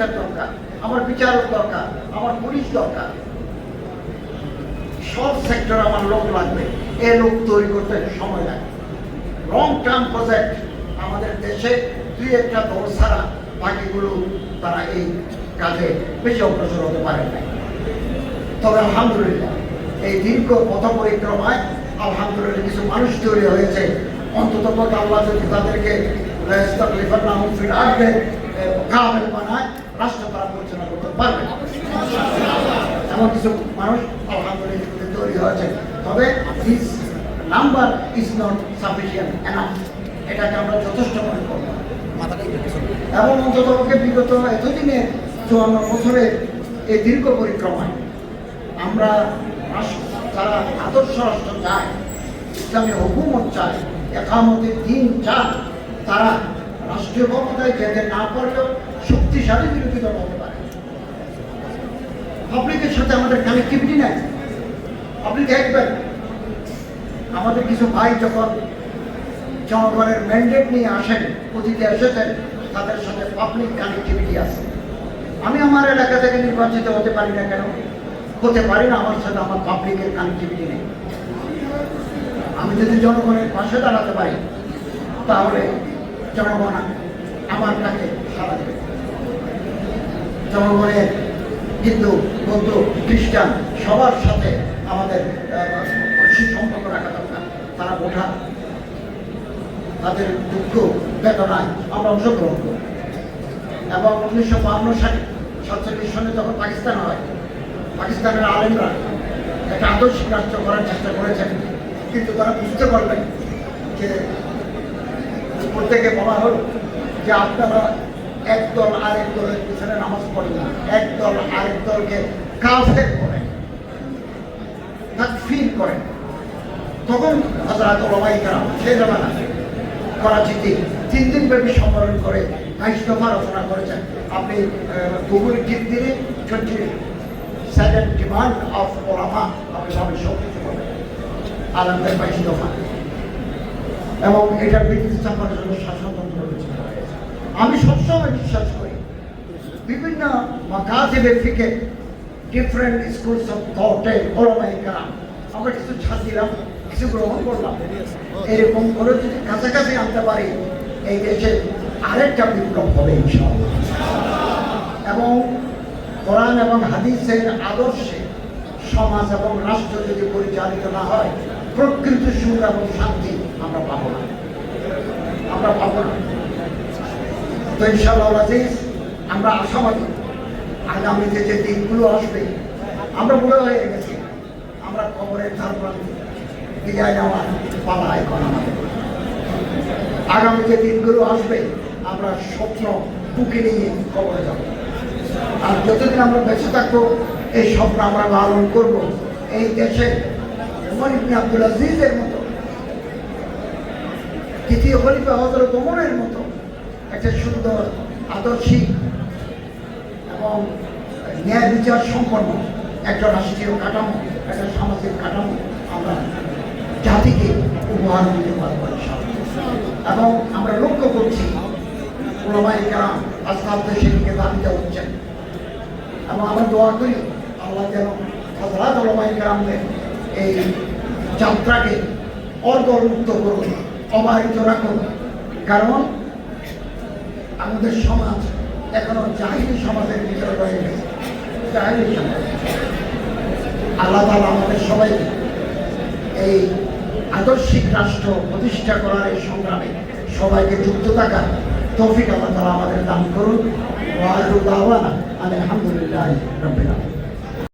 Officer দরকার, আমার বিচারক দরকার, আমার পুলিশ দরকার। সব সেক্টর আমার লোক লাগবে, এ লোক তৈরি করতে সময় লাগে। লং টার্ম প্রজেক্ট আমাদের দেশে দুই একটা দল ছাড়া বাকিগুলো তারা এই কাজে বেশি অগ্রসর হতে পারে না তবে আলহামদুলিল্লাহ, এই দীর্ঘ পথ পরিক্রমায় আলহামদুলিল্লাহ কিছু মানুষ তৈরি হয়েছে। অন্তত আল্লাহ যদি তাদেরকে লাইস্তাকলিফার নাম ফিল আর্দে কামেল বানায় রাষ্ট্র তারা পরিচালনা করতে পারবে। এমন কিছু মানুষ আলহামদুলিল্লাহ তৈরি হয়েছে। তবে this number is not sufficient enough এটাকে আমরা যথেষ্ট মনে করব। এবং অন্তত পক্ষে বিগত এতদিনের চুয়ান্ন বছরের এই দীর্ঘ পরিক্রমায় আমরা যারা আদর্শ রাষ্ট্র চায় ইসলামী হুকুমত চায় একামতের দিন চায় তারা রাষ্ট্রীয় ক্ষমতায় যেতে না পারলেও শক্তিশালী বিরোধী দল হতে পারে। পাবলিকের সাথে আমাদের কানেক্টিভিটি নাই। আপনি দেখবেন আমাদের কিছু ভাই যখন জনগণের ম্যান্ডেট নিয়ে আসেন, অতীতে এসেছেন, তাদের সাথে পাবলিক কানেক্টিভিটি আছে। আমি আমার এলাকা থেকে নির্বাচিত হতে পারি না কেন? হতে পারি না, আমার সাথে আমার পাবলিকের কানেক্টিভিটি নেই। আমি যদি জনগণের পাশে দাঁড়াতে পারি, তাহলে জনগণ আমার কাছে সারা দেবে। জনগণের হিন্দু, বৌদ্ধ, খ্রিস্টান, সবার সাথে আমাদের সুসম্পর্ক রাখা দরকার। তারা বোঝা তাদের দুঃখ, বেদনায় আমরা অংশগ্রহণ করি। এবং উনিশশো বান্ন সালে সাতচল্লিশ সনে যখন পাকিস্তান হয়, পাকিস্তানের আলেমরা একটা আদর্শিক রাষ্ট্র করার চেষ্টা করেছেন। কিন্তু তারা বুঝতে পারবেন যে প্রত্যেকে বলা হল যে আপনারা এক দল আরেক দলের পিছনে নামাজ পড়ে না। এক দল আরেক দলকে কাফের করেন ফিল করেন তখন হজরত ওলামাই কারাম সেই জামানা করাচিতে তিন দিন ব্যাপী সম্মেলন করে বাইশ দফা রচনা করেছেন। আপনি গুগল টিপ দিলে টোয়েন্টি সেভেন ডিমান্ড অফ ওলামা আপনি সবাই সব কিছু পাবেন আলমদের বাইশ দফা। এবং এটা ব্রিটিশ চাপার জন্য শাসনতন্ত্র রচনা হয়েছে আমি সবসময় বিশ্বাস করি, বিভিন্ন মাকাজিবে ফিকে ডিফারেন্ট স্কুলস অফ থটে ওলামাই আমরা কিছু ছাড় দিলাম, কিছু গ্রহণ করলাম। এরকম করে যদি কাছাকাছি আনতে পারি, এই দেশে আরেকটা বিপ্লব হবে ইনশাআল্লাহ। এবং কোরআন এবং হাদিসের আদর্শে সমাজ এবং রাষ্ট্র যদি পরিচালিত না হয়, প্রকৃত সুখ এবং শান্তি আমরা পাবো না। আমরা পাবো না। তো ইনশাআল্লাহ আজিজ আমরা আশাবাদী। আগামীতে যে দিনগুলো আসবে, আমরা বুড়ো হয়ে গেছি। আমরা খবরের ধার প্রান্তে বিদায় নেওয়ার আগামী যে দিনগুলো আসবে, আমরা স্বপ্ন বুকে নিয়ে খবরে যাব। আর যতদিন আমরা বেঁচে থাকব, এই স্বপ্ন আমরা লালন করব। এই দেশে আব্দুল আজিজের মতো তৃতীয় খলিফা হজরত ওমরের মতো একটা সুন্দর, আদর্শিক এবং ন্যায় বিচার সম্পন্ন একটা রাষ্ট্রীয় কাঠামো, একটা সামাজিক কাঠামো আমরা জাতিকে উপহার দিতে পারব এবং আমরা লক্ষ্য করছি ওলামাই কারাম আস্তে সেদিকে দাবিতে উঠছেন এবং আমরা দোয়া করি আল্লাহ যেন হজরাত ওলামাই কারামদের এই যাত্রাকে অর্ধমুক্ত করুন অবাহিত রাখুন কারণ আমাদের সমাজ এখনও জাহিরি সমাজের ভিতরে রয়ে গেছে। জাহিরি সমাজ। আল্লাহ তালা আমাদের সবাইকে এই আদর্শিক রাষ্ট্র প্রতিষ্ঠা করার এই সংগ্রামে সবাইকে যুক্ত থাকার তৌফিক আল্লাহ তালা আমাদের দান করুন। ওয়াহরুল আলহামদুলিল্লাহ আলমিন।